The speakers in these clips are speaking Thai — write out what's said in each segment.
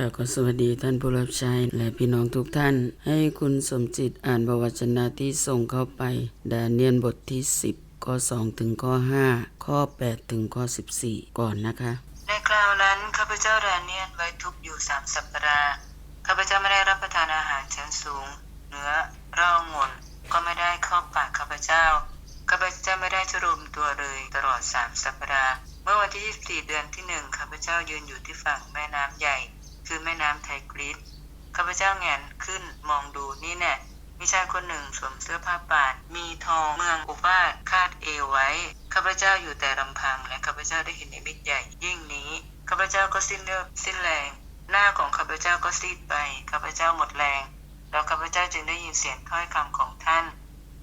ค่ะก็สวัสดีท่านผู้รับใช้และพี่น้องทุกท่าน ให้คุณสมจิตอ่านบวจนะที่ส่งเข้าไป ดาเนียนบทที่ 10 ข้อ 2 ถึงข้อ 5 ข้อ 8 ถึงข้อ 14 ก่อนนะคะ ในคราวนั้นข้าพเจ้าดาเนียนไว้ทุกอยู่สามสัปดาห์ข้าพเจ้าไม่ได้รับประทานอาหารชั้นสูง เนื้อเหล้างนก็ไม่ได้เข้าปากข้าพเจ้าข้าพเจ้าไม่ได้สรุมตัวเลยตลอดสามสัปดาห์เมื่อวันที่ 24 เดือนที่หนึ่งข้าพเจ้ายืนอยู่ที่ฝั่งแม่น้ำใหญ่ คือแม่น้ำไทกรีสข้าพเจ้าแงนขึ้นมองดูนี่แน่มีชายคนหนึ่งสวมเสื้อผ้าป่าน มีทองเมืองอุบาทคาดเอวไว้ ข้าพเจ้าอยู่แต่ลำพังและข้าพเจ้าได้เห็นในมิตรใหญ่ยิ่งนี้ ข้าพเจ้าก็สิ้นเลือดสิ้นแรง หน้าของข้าพเจ้าก็ซีดไป ข้าพเจ้าหมดแรง แล้วข้าพเจ้าจึงได้ยินเสียงถ้อยคำของท่าน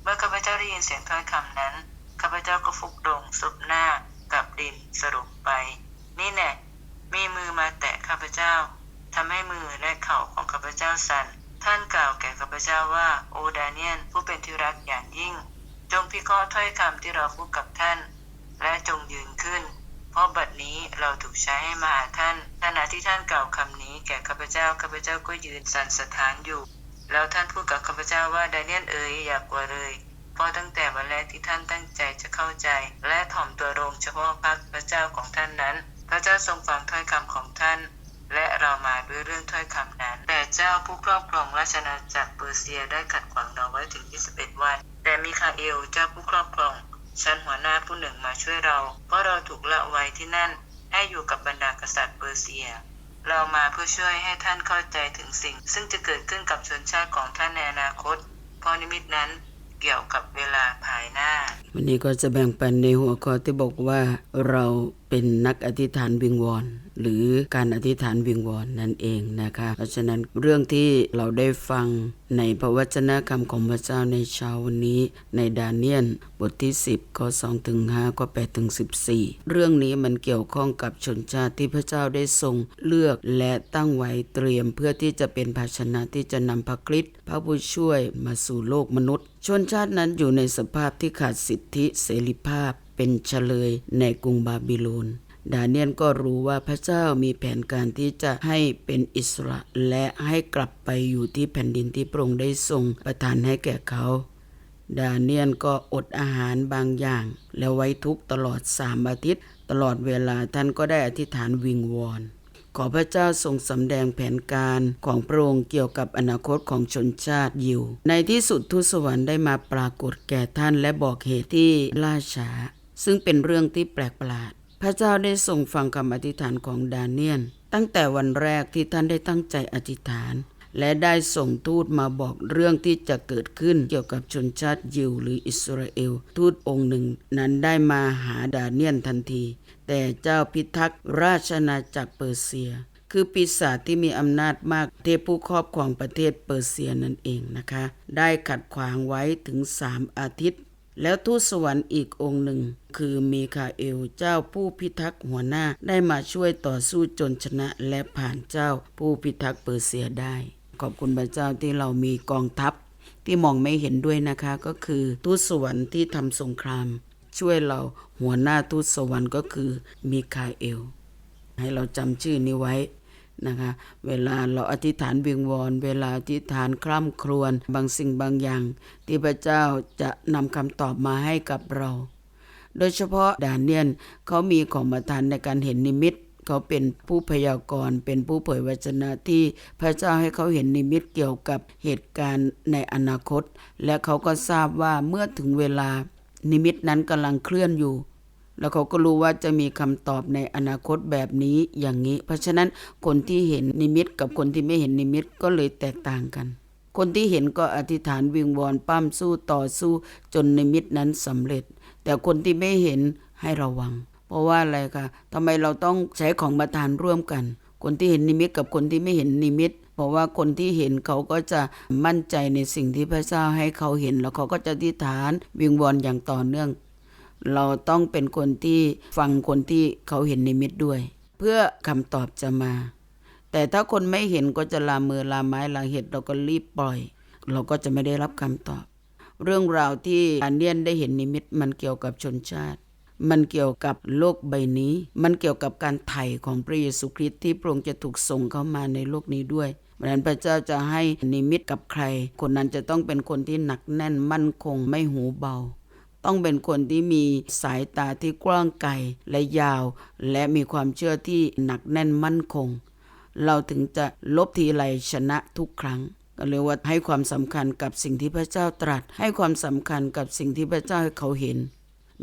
เมื่อข้าพเจ้าได้ยินเสียงถ้อยคำนั้น ข้าพเจ้าก็ฟุบลงซุบหน้ากับดินสรุปไป นี่แน่มีมือมาแตะข้าพเจ้า ทำให้มือและเข่าของข้าพเจ้าสั่น ท่านกล่าวแก่ข้าพเจ้าว่า โอดาเนียนผู้เป็นที่รักอย่างยิ่ง จงพิเคราะห์ถ้อยคำที่เราพูดกับท่าน และจงยืนขึ้น เพราะบัดนี้เราถูกใช้ให้มาหาท่านขณะที่ท่านกล่าวคำนี้แก่ข้าพเจ้าข้าพเจ้าก็ยืนสั่นสถานอยู่ แล้วท่านพูดกับข้าพเจ้าว่าดาเนียนเอ๋ยอย่ากลัวเลยเพราะตั้งแต่วันแรกที่ท่านตั้งใจจะเข้าใจ และถ่อมตัวลงเฉพาะพักพระเจ้าของท่านนั้น พระเจ้าทรงฟังถ้อยคำของท่าน และเรามาด้วยเรื่องถ้อยคำนั้น แต่เจ้าผู้ครอบครองราชอาจักรเปอร์เซียได้ขัดขวางเราไว้ถึง 21 วัน แต่มีคาเอลเจ้าผู้ครอบครองชั้นหัวหน้าผู้หนึ่งมาช่วยเรา เพราะเราถูกละไว้ที่นั่น ให้อยู่กับบรรดากษัตริย์เปอร์เซีย เรามาเพื่อช่วยให้ท่านเข้าใจถึงสิ่ง ซึ่งจะเกิดขึ้นกับชนชาติของท่านในอนาคตเพราะนิมิตนั้นเกี่ยวกับเวลาภายหน้า วันนี้ก็จะแบ่งปันในหัวข้อที่บอกว่าเราเป็นนักอธิษฐานวิงวอน หรือการอธิษฐานวิงวอนนั่นเองนะคะ เพราะฉะนั้นเรื่องที่เราได้ฟังในพระวจนะคำของพระเจ้าในเช้าวันนี้ ในดาเนียนบทที่ 10ข้อ2ถึง5ข้อ8ถึง14 เรื่องนี้มันเกี่ยวข้องกับชนชาติที่พระเจ้าได้ทรงเลือกและตั้งไว้เตรียมเพื่อที่จะเป็นภาชนะที่จะนำพระคริสต์พระผู้ช่วยมาสู่โลกมนุษย์ ชนชาตินั้นอยู่ในสภาพที่ขาดสิทธิเสรีภาพเป็นเฉลยในกรุงบาบิโลน ดาเนียนก็รู้ว่าพระเจ้ามีแผนการที่จะให้เป็นอิสระและให้กลับไปอยู่ที่แผ่นดินที่พระองค์ได้ทรงประทานให้แก่เขาดาเนียนก็อดอาหารบางอย่าง แล้วไว้ทุกตลอดสามอาทิตย์ ตลอดเวลาท่านก็ได้อธิษฐานวิงวอนขอพระเจ้าทรงสำแดงแผนการของพระองค์เกี่ยวกับอนาคตของชนชาติยิว ในที่สุดทูตสวรรค์ได้มาปรากฏแก่ท่านและบอกเหตุที่ล่าช้า ซึ่งเป็นเรื่องที่แปลกประหลาด พระเจ้าได้ทรงฟังคำอธิษฐานของดาเนียน ตั้งแต่วันแรกที่ท่านได้ตั้งใจอธิษฐาน และได้ส่งทูตมาบอกเรื่องที่จะเกิดขึ้นเกี่ยวกับชนชาติยิวหรืออิสราเอล ทูตองค์หนึ่งนั้นได้มาหาดาเนียนทันที แต่เจ้าพิทักษ์ราชอาณาจักรเปอร์เซีย คือปีศาจที่มีอำนาจมากเทพผู้ครอบครองประเทศเปอร์เซียนั่นเองนะคะ ได้ขัดขวางไว้ถึงสามอาทิตย์ แล้วทูตสวรรค์อีกองค์หนึ่ง คือมีคาเอลเจ้าผู้พิทักษ์หัวหน้าได้มาช่วยต่อสู้จนชนะและผ่านเจ้าผู้พิทักษ์เปอร์เซียได้ ขอบคุณพระเจ้าที่เรามีกองทัพ ที่มองไม่เห็นด้วยนะคะก็คือทูตสวรรค์ที่ทำสงคราม ช่วยเราหัวหน้าทูตสวรรค์ก็คือมีคาเอล ให้เราจำชื่อนี้ไว้ นะคะ เวลาเราอธิษฐานวิงวอนเวลาอธิษฐานคร่ำครวญบางสิ่งบางอย่าง ที่พระเจ้าจะนำคำตอบมาให้กับเรา โดยเฉพาะดาเนียนเขามีของประทานในการเห็นนิมิตเขาเป็นผู้พยากรณ์เป็นผู้เผยวจนะที่พระเจ้าให้เขาเห็นนิมิตเกี่ยวกับเหตุการณ์ในอนาคต และเขาก็ทราบว่าเมื่อถึงเวลานิมิตนั้นกำลังเคลื่อนอยู่ แล้วเขาก็รู้ว่าจะมีคำตอบในอนาคตแบบนี้อย่างนี้ เพราะฉะนั้นคนที่เห็นนิมิตกับคนที่ไม่เห็นนิมิตก็เลยแตกต่างกัน คนที่เห็นก็อธิษฐานวิงวอนปั้มสู้ต่อสู้จนนิมิตนั้นสำเร็จ แต่คนที่ไม่เห็นให้ระวัง เพราะว่าอะไรคะทำไมเราต้องใช้ของประทานร่วมกัน คนที่เห็นนิมิตกับคนที่ไม่เห็นนิมิตเพราะว่าคนที่เห็นเขาก็จะมั่นใจในสิ่งที่พระเจ้าให้เขาเห็น แล้วเขาก็จะอธิษฐานวิงวอนอย่างต่อเนื่อง เราต้องเป็นคนที่ฟังคนที่เขาเห็นนิมิตด้วย เพื่อคำตอบจะมา แต่ถ้าคนไม่เห็นก็จะลามือลาไม้ลาเห็ดเราก็รีบปล่อย เราก็จะไม่ได้รับคำตอบ เรื่องราวที่อาเนียนได้เห็นนิมิตมันเกี่ยวกับชนชาติ มันเกี่ยวกับโลกใบนี้ มันเกี่ยวกับการไถ่ของพระเยซูคริสต์ที่พระองค์จะถูกส่งเข้ามาในโลกนี้ด้วยเพราะฉะนั้นพระเจ้าจะให้นิมิตกับใคร คนนั้นจะต้องเป็นคนที่หนักแน่นมั่นคงไม่หูเบา ต้องเป็นคนที่มีสายตาที่กว้างไกลและยาว และมีความเชื่อที่หนักแน่นมั่นคง เราถึงจะลบทีไรชนะทุกครั้งก็เรียกว่าให้ความสำคัญกับสิ่งที่พระเจ้าตรัส ให้ความสำคัญกับสิ่งที่พระเจ้าให้เขาเห็น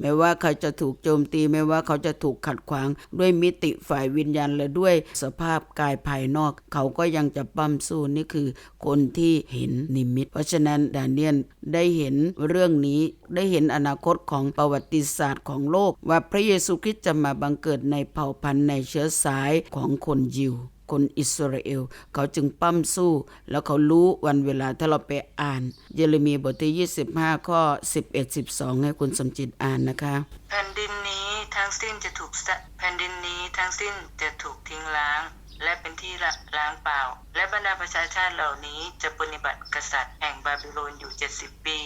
ไม่ว่าเขาจะถูกโจมตีไม่ว่าเขาจะถูกขัดขวางด้วยมิติฝ่ายวิญญาณและด้วยสภาพกายภายนอก เขาก็ยังจะปั้มสู้นี่คือคนที่เห็นนิมิต เพราะฉะนั้นดาเนียนได้เห็นเรื่องนี้ได้เห็นอนาคตของประวัติศาสตร์ของโลก ว่าพระเยซูคริสต์จะมาบังเกิดในเผ่าพันธุ์ในเชื้อสายของคนยิว คนอิสราเอล เขาจึงปั้มสู้ แล้วเขารู้วันเวลาถ้าเราไปอ่าน เยเรมีบทที่ 25 ข้อ 11 12 ให้คุณสมจิตอ่านนะคะ แผ่นดินนี้ทั้งสิ้นจะถูกสะแผ่นดินนี้ทั้งสิ้นจะถูกทิ้งล้าง และเป็นที่ล,ล้างเปล่า และบรรดาประชาชาติเหล่านี้จะปฏิบัติกษัตริย์แห่งบาบิโลนอยู่ 70 ปี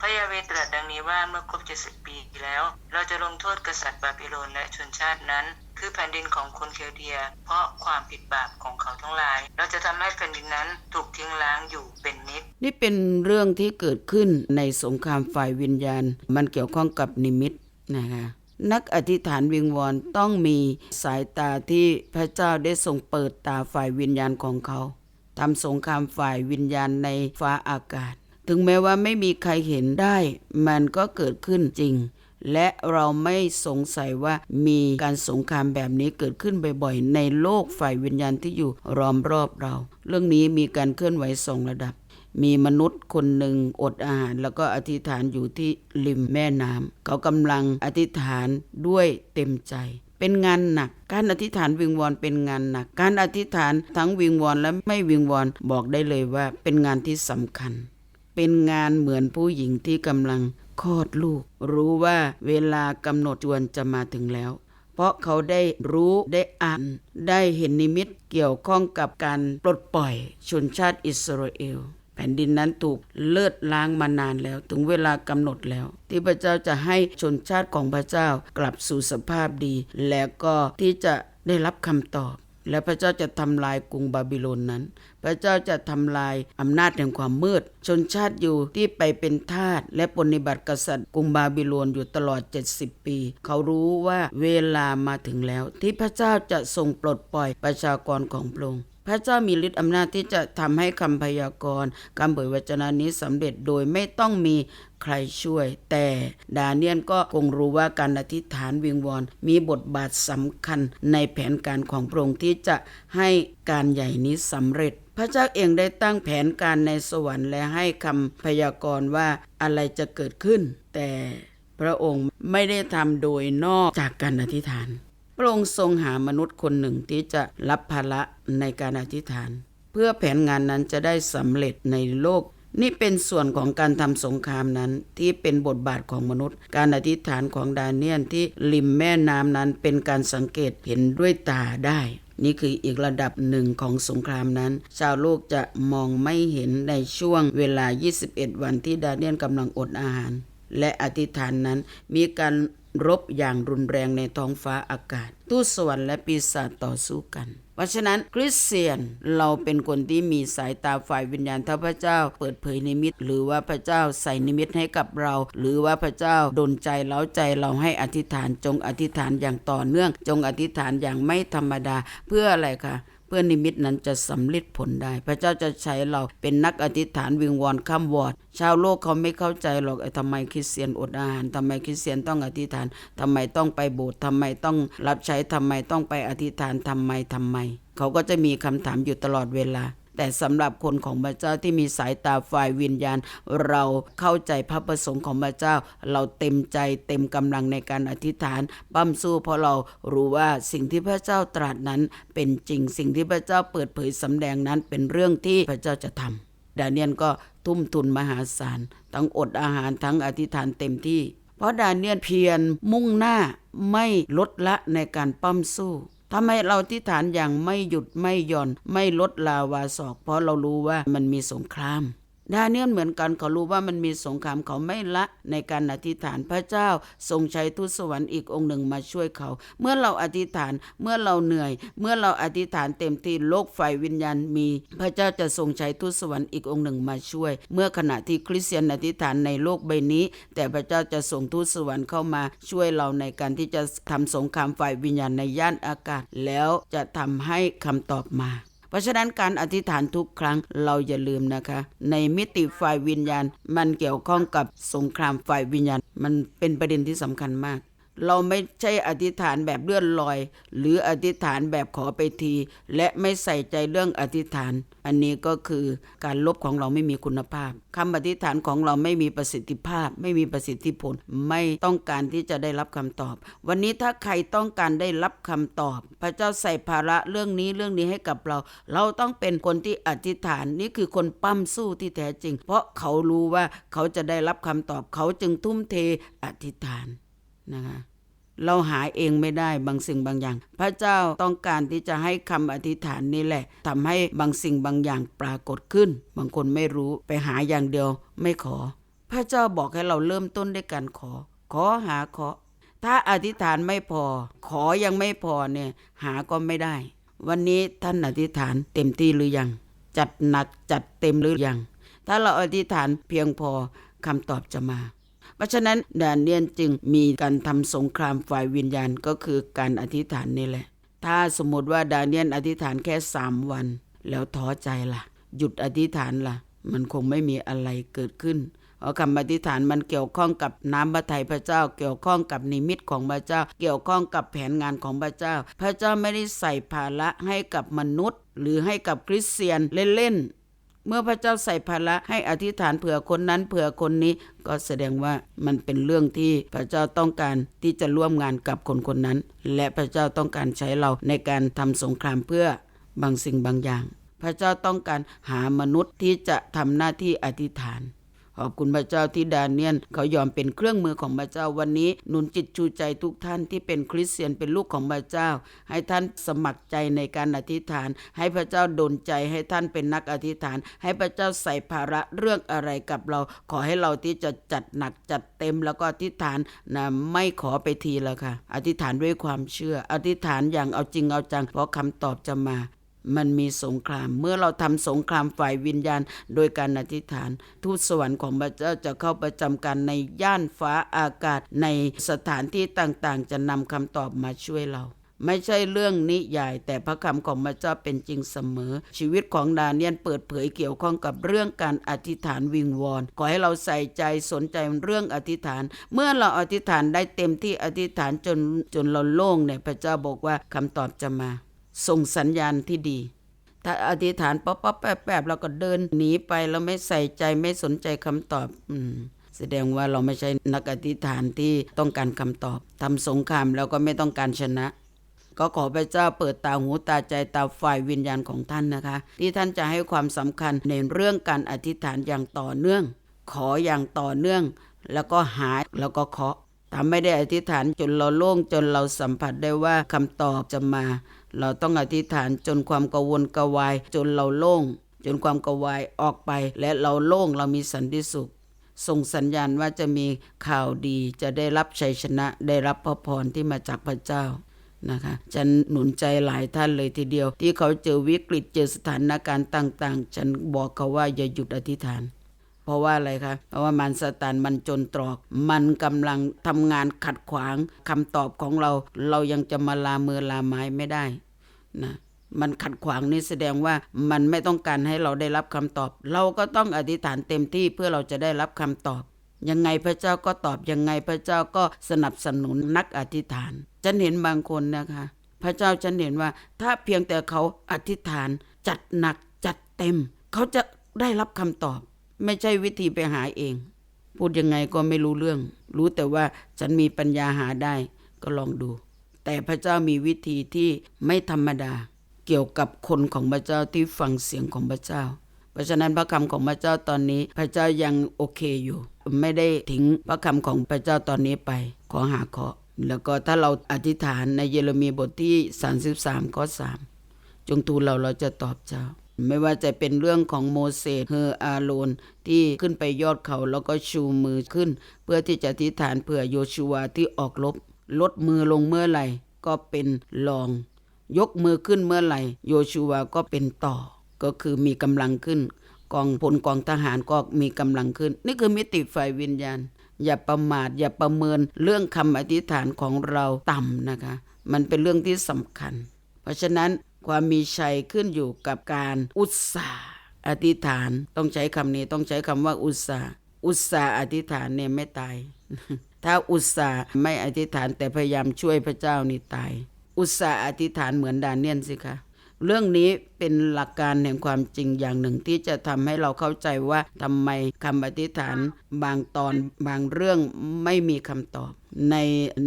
พระยาเวตรัสดังนี้ว่าเมื่อครบ70 ปีแล้ว เราจะลงโทษกษัตริย์บาบิโลนและชนชาตินั้น คือแผ่นดินของคนเคลเดีย เพราะความผิดบาปของเขาทั้งหลาย เราจะทำให้แผ่นดินนั้นถูกทิ้งล้างอยู่เป็นนิด นี่เป็นเรื่องที่เกิดขึ้นในสงครามฝ่ายวิญญาณ มันเกี่ยวข้องกับนิมิตนะคะนักอธิษฐานวิงวอนต้องมีสายตาที่พระเจ้าได้ทรงเปิดตาฝ่ายวิญญาณของเขาทำสงครามฝ่ายวิญญาณในฟ้าอากาศ ถึงแม้ว่าไม่มีใครเห็นได้ มันก็เกิดขึ้นจริง และเราไม่สงสัยว่ามีการสงครามแบบนี้เกิดขึ้นบ่อยๆ ในโลกฝ่ายวิญญาณที่อยู่ล้อมรอบเรา เรื่องนี้มีการเคลื่อนไหวสองระดับ มีมนุษย์คนหนึ่งอดอาหาร แล้วก็อธิษฐานอยู่ที่ริมแม่น้ำเขากำลังอธิษฐานด้วยเต็มใจเป็นงานหนัก การอธิษฐานวิงวอนเป็นงานหนัก การอธิษฐานทั้งวิงวอนและไม่วิงวอนบอกได้เลยว่าเป็นงานที่สำคัญ เป็นงานเหมือนผู้หญิงที่กำลัง คลอดลูก รู้ว่าเวลากำหนดจวนจะมาถึงแล้ว เพราะเขาได้รู้ได้อ่าน ได้เห็นนิมิตเกี่ยวข้องกับการปลดปล่อยชนชาติอิสราเอลแผ่นดินนั้นถูกเลือดล้างมานานแล้ว ถึงเวลากำหนดแล้ว ที่พระเจ้าจะให้ชนชาติของพระเจ้ากลับสู่สภาพดี แล้วก็ที่จะได้รับคำตอบ และพระเจ้าจะทำลายกรุงบาบิโลนนั้น พระเจ้าจะทำลายอำนาจแห่งความมืด ชนชาติอยู่ที่ไปเป็นทาสและปนิบัติกษัตริย์กรุงบาบิโลนอยู่ตลอด 70 ปี เขารู้ว่าเวลามาถึงแล้ว ที่พระเจ้าจะทรงปลดปล่อยประชากรของพระองค์ พระเจ้ามีฤทธิ์อำนาจที่จะทำให้คำพยากรณ์คำเผยวจนะนี้สำเร็จโดยไม่ต้องมีใครช่วย แต่ดาเนียนก็คงรู้ว่าการอธิษฐานวิงวอนมีบทบาทสำคัญในแผนการของพระองค์ที่จะให้การใหญ่นี้สำเร็จพระเจ้าเองได้ตั้งแผนการในสวรรค์และให้คำพยากรณ์ว่าอะไรจะเกิดขึ้น แต่พระองค์ไม่ได้ทำโดยนอกจากการอธิษฐาน พระองค์ทรงหามนุษย์คนหนึ่งที่จะรับภาระในการอธิษฐาน เพื่อแผนงานนั้นจะได้สำเร็จในโลก นี่เป็นส่วนของการทำสงครามนั้นที่เป็นบทบาทของมนุษย์ การอธิษฐานของดาเนียนที่ริมแม่น้ำนั้นเป็นการสังเกตเห็นด้วยตาได้นี่คืออีกระดับหนึ่งของสงครามนั้น ชาวโลกจะมองไม่เห็นในช่วงเวลา 21 วันที่ดาเนียนกำลังอดอาหาร และอธิษฐานนั้นมีการ รบอย่างรุนแรงในท้องฟ้าอากาศ ทูตสวรรค์และปีศาจต่อสู้กันเพราะฉะนั้นคริสเตียนเราเป็นคนที่มีสายตาฝ่ายวิญญาณถ้าพระเจ้าเปิดเผยนิมิต หรือว่าพระเจ้าใส่นิมิตให้กับเรา หรือว่าพระเจ้าดลใจเล้าใจเราให้อธิษฐานจงอธิษฐานอย่างต่อเนื่อง จงอธิษฐานอย่างไม่ธรรมดาเพื่ออะไรคะ พื่อนิมิตนั้นจะสำลิดผลได้ พระเจ้าจะใช้เราเป็นนักอธิษฐานวิงวอนข้ามวอด ชาวโลกเขาไม่เข้าใจหรอกไอ้ทำไมคริสเตียนอดอาหารทำไมคริสเตียนต้องอธิษฐานทำไมต้องไปโบสถ์ทำไมต้องรับใช้ทำไมต้องไปอธิษฐานทำไมทำไม เขาก็จะมีคำถามอยู่ตลอดเวลา แต่สำหรับคนของพระเจ้าที่มีสายตาฝ่ายวิญญาณ เราเข้าใจพระประสงค์ของพระเจ้า เราเต็มใจเต็มกำลังในการอธิษฐานปั้มสู้เพราะเรารู้ว่าสิ่งที่พระเจ้าตรัสนั้นเป็นจริงสิ่งที่พระเจ้าเปิดเผยสำแดงนั้นเป็นเรื่องที่พระเจ้าจะทำดาเนียนก็ทุ่มทุนมหาศาล ทั้งอดอาหารทั้งอธิษฐานเต็มที่ เพราะดาเนียนเพียรมุ่งหน้าไม่ลดละในการปั้มสู้ ทำไมเราที่ฐานอย่างไม่หยุดไม่หย่อนไม่ลดลาวาศอก เพราะเรารู้ว่ามันมีสงคราม ดาเนียลเหมือนกันเขารู้ว่ามันมีสงครามเขาไม่ละในการอธิษฐานพระเจ้า ทรงใช้ทูตสวรรค์อีกองค์หนึ่งมาช่วยเขา เมื่อเราอธิษฐานเมื่อเราเหนื่อย เมื่อเราอธิษฐานเต็มที่โลกฝ่ายวิญญาณมี พระเจ้าจะทรงใช้ทูตสวรรค์อีกองค์หนึ่งมาช่วย เมื่อขณะที่คริสเตียนอธิษฐานในโลกใบนี้ แต่พระเจ้าจะส่งทูตสวรรค์เข้ามาช่วยเราในการที่จะทำสงครามฝ่ายวิญญาณในย่านอากาศ แล้วจะทำให้คำตอบมา เพราะฉะนั้นการอธิษฐานทุกครั้งเราอย่าลืมนะคะ ในมิติฝ่ายวิญญาณ มันเกี่ยวข้องกับสงครามฝ่ายวิญญาณ มันเป็นประเด็นที่สำคัญมาก เราไม่ใช่อธิษฐานแบบเลื่อนลอย หรืออธิษฐานแบบขอไปที และไม่ใส่ใจเรื่องอธิษฐาน อันนี้ก็คือการลบของเราไม่มีคุณภาพคำอธิษฐานของเราไม่มีประสิทธิภาพ ไม่มีประสิทธิผล ไม่ต้องการที่จะได้รับคำตอบ วันนี้ถ้าใครต้องการได้รับคำตอบ พระเจ้าใส่ภาระเรื่องนี้เรื่องนี้ให้กับเรา เราต้องเป็นคนที่อธิษฐานนี่คือคนปั้มสู้ที่แท้จริง เพราะเขารู้ว่าเขาจะได้รับคำตอบเขาจึงทุ่มเทอธิษฐาน นะคะเราหาเองไม่ได้บางสิ่งบางอย่าง พระเจ้าต้องการที่จะให้คำอธิษฐานนี่แหละทำให้บางสิ่งบางอย่างปรากฏขึ้น บางคนไม่รู้ไปหาอย่างเดียวไม่ขอ พระเจ้าบอกให้เราเริ่มต้นด้วยการขอ ขอหาขอ ถ้าอธิษฐานไม่พอ ขอยังไม่พอเนี่ยหาก็ไม่ได้ วันนี้ท่านอธิษฐานเต็มที่หรือยัง จัดหนักจัดเต็มหรือยังถ้าเราอธิษฐานเพียงพอคำตอบจะมา เพราะฉะนั้นดานเนียนจึงมีการทำสงครามฝ่ายวิญญาณก็คือการอธิษฐานนี่แหละ ถ้าสมมติว่าดานเนียนอธิษฐานแค่สามวัน แล้วท้อใจล่ะ หยุดอธิษฐานล่ะ มันคงไม่มีอะไรเกิดขึ้นเพราะคำอธิษฐานมันเกี่ยวข้องกับน้ำพระทัยพระเจ้า เกี่ยวข้องกับนิมิตของพระเจ้า เกี่ยวข้องกับแผนงานของพระเจ้า พระเจ้าไม่ได้ใส่ภาระให้กับมนุษย์ หรือให้กับคริสเตียนเล่น เมื่อพระเจ้าใส่ภาระให้อธิษฐานเผื่อคนนั้นเผื่อคนนี้ ก็แสดงว่ามันเป็นเรื่องที่พระเจ้าต้องการที่จะร่วมงานกับคนคนนั้น และพระเจ้าต้องการใช้เราในการทำสงครามเพื่อบางสิ่งบางอย่าง พระเจ้าต้องการหามนุษย์ที่จะทำหน้าที่อธิษฐาน ขอบคุณพระเจ้าที่ดาเนียนเขายอมเป็นเครื่องมือของพระเจ้าวันนี้ หนุนจิตชูใจทุกท่านที่เป็นคริสเตียนเป็นลูกของพระเจ้า ให้ท่านสมัครใจในการอธิษฐาน ให้พระเจ้าดลใจให้ท่านเป็นนักอธิษฐาน ให้พระเจ้าใส่ภาระเรื่องอะไรกับเรา ขอให้เราที่จะจัดหนักจัดเต็มแล้วก็อธิษฐานนะไม่ขอไปทีแล้วค่ะ อธิษฐานด้วยความเชื่อ อธิษฐานอย่างเอาจริงเอาจัง เพราะคำตอบจะมา มันมีสงคราม เมื่อเราทำสงครามฝ่ายวิญญาณ โดยการอธิษฐาน ทูตสวรรค์ของพระเจ้าจะเข้าประจำการในย่านฟ้าอากาศในสถานที่ต่างๆ จะนำคำตอบมาช่วยเราไม่ใช่เรื่องนิยาย แต่พระคำของพระเจ้าเป็นจริงเสมอ ชีวิตของดาเนียนเปิดเผยเกี่ยวข้องกับเรื่องการอธิษฐานวิงวอนขอให้เราใส่ใจสนใจเรื่องอธิษฐาน เมื่อเราอธิษฐานได้เต็มที่อธิษฐานจนจนเราโล่งเนี่ยพระเจ้าบอกว่าคำตอบจะมา ส่งสัญญาณที่ดี ถ้าอธิษฐานป๊อปป๊อปแป๊บแป๊บเราก็เดินหนีไปแล้วไม่ใส่ใจไม่สนใจคำตอบ อืมแสดงว่าเราไม่ใช่นักอธิษฐานที่ต้องการคำตอบทำสงครามแล้วก็ไม่ต้องการชนะ ก็ขอพระเจ้าเปิดตาหูตาใจตาฝ่ายวิญญาณของท่านนะคะ ที่ท่านจะให้ความสำคัญในเรื่องการอธิษฐานอย่างต่อเนื่อง ขออย่างต่อเนื่อง แล้วก็หายแล้วก็เคาะถ้าไม่ได้อธิษฐานจนเราโล่งจนเราสัมผัสได้ว่าคำตอบจะมา เราต้องอธิษฐานจนความกังวลกระวาย จนเราโล่ง จนความกระวายออกไป และเราโล่งเรามีสันติสุขส่งสัญญาณว่าจะมีข่าวดีจะได้รับชัยชนะได้รับพระพรที่มาจากพระเจ้านะคะฉันหนุนใจหลายท่านเลยทีเดียว ที่เขาเจอวิกฤตเจอสถานการณ์ต่าง ๆ ฉันบอกเขาว่าอย่าหยุดอธิษฐาน เพราะว่าอะไรคะเพราะว่ามันสตานมันจนตรอก มันกำลังทำงานขัดขวางคำตอบของเรา เรายังจะมาลามือลาไม้ไม่ได้นะมันขัดขวางนี่แสดงว่ามันไม่ต้องการให้เราได้รับคำตอบ เราก็ต้องอธิษฐานเต็มที่เพื่อเราจะได้รับคำตอบ ยังไงพระเจ้าก็ตอบยังไงพระเจ้าก็สนับสนุนนักอธิษฐานฉันเห็นบางคนนะคะ พระเจ้าฉันเห็นว่า ถ้าเพียงแต่เขาอธิษฐานจัดหนักจัดเต็ม เขาจะได้รับคำตอบ ไม่ใช่วิธีไปหาเอง พูดยังไงก็ไม่รู้เรื่อง รู้แต่ว่าฉันมีปัญญาหาได้ก็ลองดู แต่พระเจ้ามีวิธีที่ไม่ธรรมดา เกี่ยวกับคนของพระเจ้าที่ฟังเสียงของพระเจ้า เพราะฉะนั้นพระคำของพระเจ้าตอนนี้ พระเจ้ายังโอเคอยู่ ไม่ได้ทิ้งพระคำของพระเจ้าตอนนี้ไป ขอหาเคาะแล้วก็ถ้าเราอธิษฐานในเยเรมีบทที่ 33ข้อ3จงทูลเราเราจะตอบเจ้า ไม่ว่าจะเป็นเรื่องของโมเสสเฮออาโรนที่ขึ้นไปยอดเขาแล้วก็ชูมือขึ้น เพื่อที่จะอธิฐานเผื่อโยชูวาที่ออกรบลดมือลงเมื่อไหร่ ก็เป็นรอง ยกมือขึ้นเมื่อไหร่ โยชูวาก็เป็นต่อ ก็คือมีกำลังขึ้น กองพลกองทหารก็มีกำลังขึ้น นี่คือมิติฝ่ายวิญญาณ อย่าประมาทอย่าประเมินเรื่องคำอธิษฐานของเราต่ำนะคะ มันเป็นเรื่องที่สำคัญ เพราะฉะนั้น ความมีชัยขึ้นอยู่กับการอุตสาห์อธิษฐานต้องใช้คำนี้ต้องใช้คำว่าอุตสาห์อุตสาห์อธิษฐานเนี่ยไม่ตาย ถ้าอุตสาห์ไม่อธิษฐานแต่พยายามช่วยพระเจ้านี่ตาย อุตสาห์อธิษฐานเหมือนดานเนียนสิคะ เรื่องนี้เป็นหลักการแห่งความจริงอย่างหนึ่งที่จะทำให้เราเข้าใจว่าทำไมคำอธิษฐานบางตอนบางเรื่องไม่มีคำตอบ ใน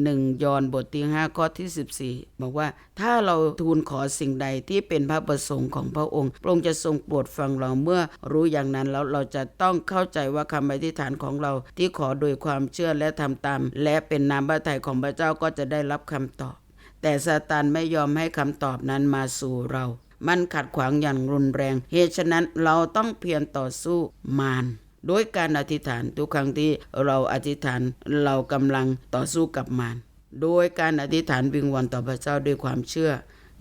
หนึ่งยอนบทที่5ข้อที่ 14 บอกว่าถ้าเราทูลขอสิ่งใดที่เป็นพระประสงค์ของพระองค์พระองค์จะทรงโปรดฟังเราเมื่อรู้อย่างนั้นแล้วเราจะต้องเข้าใจว่าคำอธิษฐานของเราที่ขอโดยความเชื่อและทำตาม และเป็นนามพระทัยของพระเจ้าก็จะได้รับคำตอบ แต่ซาตานไม่ยอมให้คำตอบนั้นมาสู่เรา มันขัดขวางอย่างรุนแรง เหตุฉะนั้นเราต้องเพียรต่อสู้มารโดยการอธิษฐานทุกครั้งที่เราอธิษฐานเรากำลังต่อสู้กับมารโดยการอธิษฐานวิงวอนต่อพระเจ้าด้วยความเชื่อ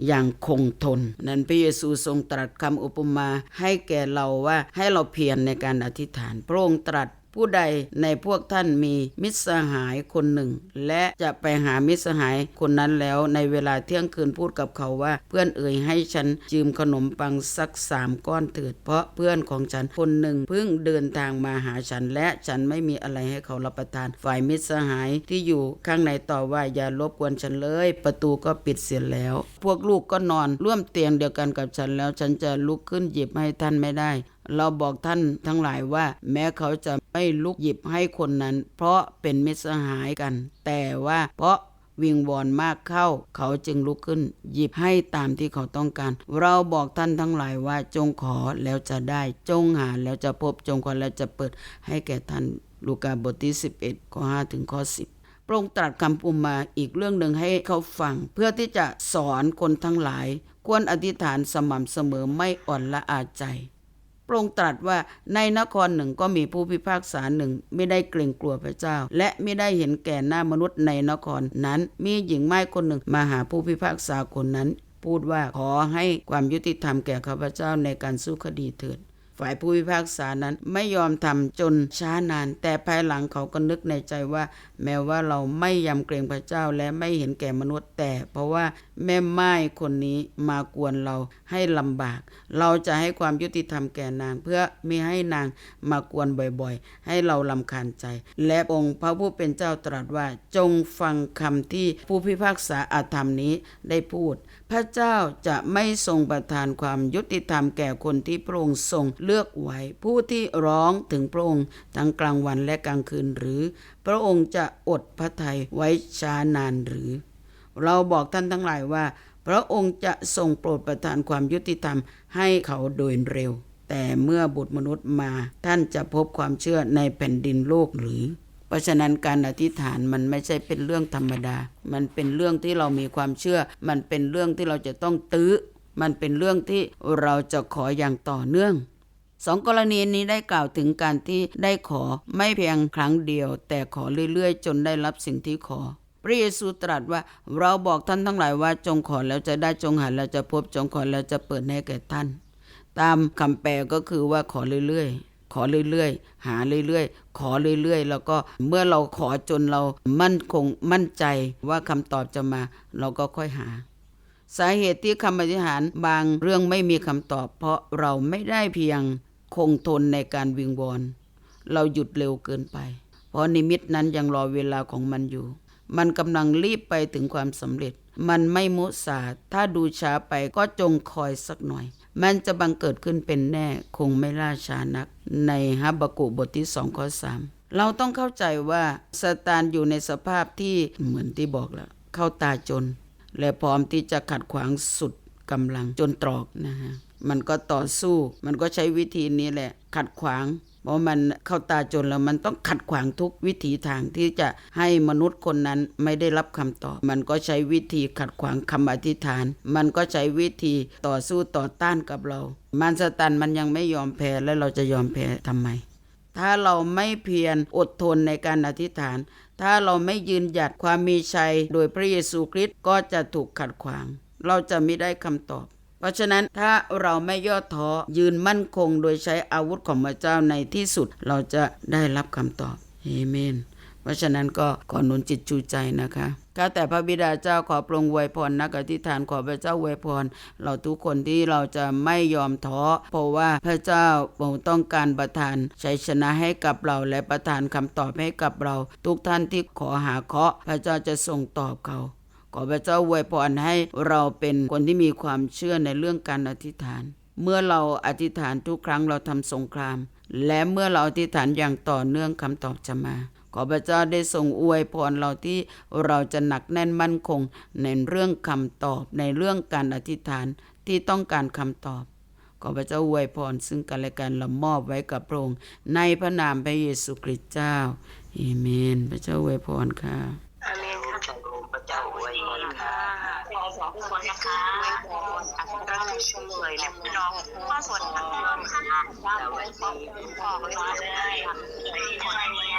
อย่างคงทน นั้นพระเยซูทรงตรัสคำอุปมาให้แก่เราว่าให้เราเพียรในการอธิษฐาน พระองค์ตรัส ผู้ใดในพวกท่านมีมิตรสหายคนหนึ่ง และจะไปหามิตรสหายคนนั้นแล้วในเวลาเที่ยงคืนพูดกับเขาว่า เพื่อนเอ่ยให้ฉันยืมขนมปังสักสามก้อนเถิด เพราะเพื่อนของฉันคนหนึ่งเพิ่งเดินทางมาหาฉัน และฉันไม่มีอะไรให้เขารับประทาน ฝ่ายมิตรสหายที่อยู่ข้างในต่อว่าอย่ารบกวนฉันเลย ประตูก็ปิดเสียแล้ว พวกลูกก็นอนร่วมเตียงเดียวกันกับฉันแล้ว ฉันจะลุกขึ้นหยิบให้ท่านไม่ได้ เราบอกท่านทั้งหลายว่า แม้เขาจะไม่ลุกหยิบให้คนนั้น เพราะเป็นมิตรสหายกัน แต่ว่าเพราะวิงวอนมากเข้า เขาจึงลุกขึ้น หยิบให้ตามที่เขาต้องการ เราบอกท่านทั้งหลายว่าจงขอแล้วจะได้ จงหาแล้วจะพบจงขอแล้วจะเปิดให้แก่ท่านลูกาบทที่ 11ข้อ5ถึงข้อ 10พระองค์ตรัสคำอุมาอีกเรื่องหนึ่งให้เขาฟัง เพื่อที่จะสอนคนทั้งหลาย ควรอธิษฐานสม่ำเสมอไม่อ่อนละอาใจ พระองค์ตรัสว่าในนครหนึ่งก็มีผู้พิพากษาหนึ่งไม่ได้เกรงกลัวพระเจ้า และไม่ได้เห็นแก่หน้ามนุษย์ในนครนั้นมีหญิงไม้คนหนึ่งมาหาผู้พิพากษาคนนั้น พูดว่าขอให้ความยุติธรรมแก่ข้าพเจ้าในการสู้คดีเถิด ฝ่ายผู้พิพากษานั้นไม่ยอมทำจนช้านาน แต่ภายหลังเขาก็นึกในใจว่า แม้ว่าเราไม่ยำเกรงพระเจ้าและไม่เห็นแก่มนุษย์แต่ เพราะว่าแม่ไม้คนนี้มากวนเราให้ลำบาก เราจะให้ความยุติธรรมแก่นาง เพื่อไม่ให้นางมากวนบ่อยๆ ให้เราลำคาญใจ และองค์พระผู้เป็นเจ้าตรัสว่าจงฟังคำที่ผู้พิพากษาอาธรรมนี้ได้พูด พระเจ้าจะไม่ทรงประทานความยุติธรรมแก่คนที่พระองค์ทรงเลือกไว้ผู้ที่ร้องถึงพระองค์ทั้งกลางวันและกลางคืนหรือ พระองค์จะอดพระทัยไว้ช้านานหรือ เราบอกท่านทั้งหลายว่า พระองค์จะทรงโปรดประทานความยุติธรรมให้เขาโดยเร็ว แต่เมื่อบุตรมนุษย์มาท่านจะพบความเชื่อในแผ่นดินโลกหรือ เพราะฉะนั้นการอธิษฐานมันไม่ใช่เป็นเรื่องธรรมดา มันเป็นเรื่องที่เรามีความเชื่อ มันเป็นเรื่องที่เราจะต้องตื้อ มันเป็นเรื่องที่เราจะขออย่างต่อเนื่องสองกรณีนี้ได้กล่าวถึงการที่ได้ขอไม่เพียงครั้งเดียว แต่ขอเรื่อยๆ จนได้รับสิ่งที่ขอ พระเยซูตรัสว่าเราบอกท่านทั้งหลายว่าจงขอแล้วจะได้จงหาแล้วจะพบจงขอแล้วจะเปิดให้แก่ท่าน ตามคำแปลก็คือว่าขอเรื่อยๆ ขอเรื่อยๆ หาเรื่อยๆ ขอเรื่อยๆ แล้วก็เมื่อเราขอจนเรามั่นคงมั่นใจว่าคำตอบจะมา เราก็ค่อยหา สาเหตุที่คำอธิษฐานบางเรื่องไม่มีคำตอบ เพราะเราไม่ได้เพียงคงทนในการวิงวอนเราหยุดเร็วเกินไป เพราะนิมิตนั้นยังรอเวลาของมันอยู่ มันกำลังรีบไปถึงความสำเร็จ มันไม่มุสาถ้าดูช้าไปก็จงคอยสักหน่อย มันจะบังเกิดขึ้นเป็นแน่คงไม่ล่าช้านัก ในฮับบกุบทที่สองข้อสามเราต้องเข้าใจว่าสตานอยู่ในสภาพที่เหมือนที่บอกแล้ว เข้าตาจน และพร้อมที่จะขัดขวางสุดกำลังจนตรอกนะฮะมันก็ต่อสู้ มันก็ใช้วิธีนี้แหละ ขัดขวาง เพราะมันเข้าตาจนแล้วมันต้องขัดขวางทุกวิถีทางที่จะให้มนุษย์คนนั้นไม่ได้รับคำตอบ มันก็ใช้วิธีขัดขวางคำอธิษฐาน มันก็ใช้วิธีต่อสู้ต่อต้านกับเรา มันสตันมันยังไม่ยอมแพ้แล้วเราจะยอมแพ้ทำไม ถ้าเราไม่เพียรอดทนในการอธิษฐาน ถ้าเราไม่ยืนหยัดความมีชัย โดยพระเยซูคริสต์ก็จะถูกขัดขวาง เราจะไม่ได้คำตอบ เพราะฉะนั้นถ้าเราไม่ย่อท้อยืนมั่นคงโดยใช้อาวุธของพระเจ้าในที่สุด เราจะได้รับคำตอบเอเมน เพราะฉะนั้นก็ขอหนุนจิตชูใจนะคะข้าแต่พระบิดาเจ้าขอปรงอวยพรนักอธิษฐานขอพระเจ้าอวยพรเราทุกคนที่เราจะไม่ยอมท้อเพราะว่าพระเจ้าทรงต้องการประทานชัยชนะให้กับเราและประทานคำตอบให้กับเรา ทุกท่านที่ขอหาเคาะพระเจ้าจะทรงตอบเขา อพระเจ้าอวยพรให้เราเป็นคนที่มีความเชื่อในเรื่องการอธิษฐาน เมื่อเราอธิษฐานทุกครั้งเราทำสงคราม และเมื่อเราอธิษฐานอย่างต่อเนื่องคำตอบจะมาขอพระเจ้าได้ทรงอวยพรเราที่เราจะหนักแน่นมั่นคงในเรื่องคำตอบในเรื่องการอธิษฐานที่ต้องการคำตอบขอพระเจ้าอวยพรซึ่งกันและกันละมอบไว้กับพระองค์ในพระนามพระเยซูคริสต์เจ้าเอเมน พระเจ้าอวยพรค่ะอาเมน เฉลยแหละพี่น้องว่าส่วนทางด้านข้างล่ว่าเป็นอพ่อเขาจะทำให้คนนี้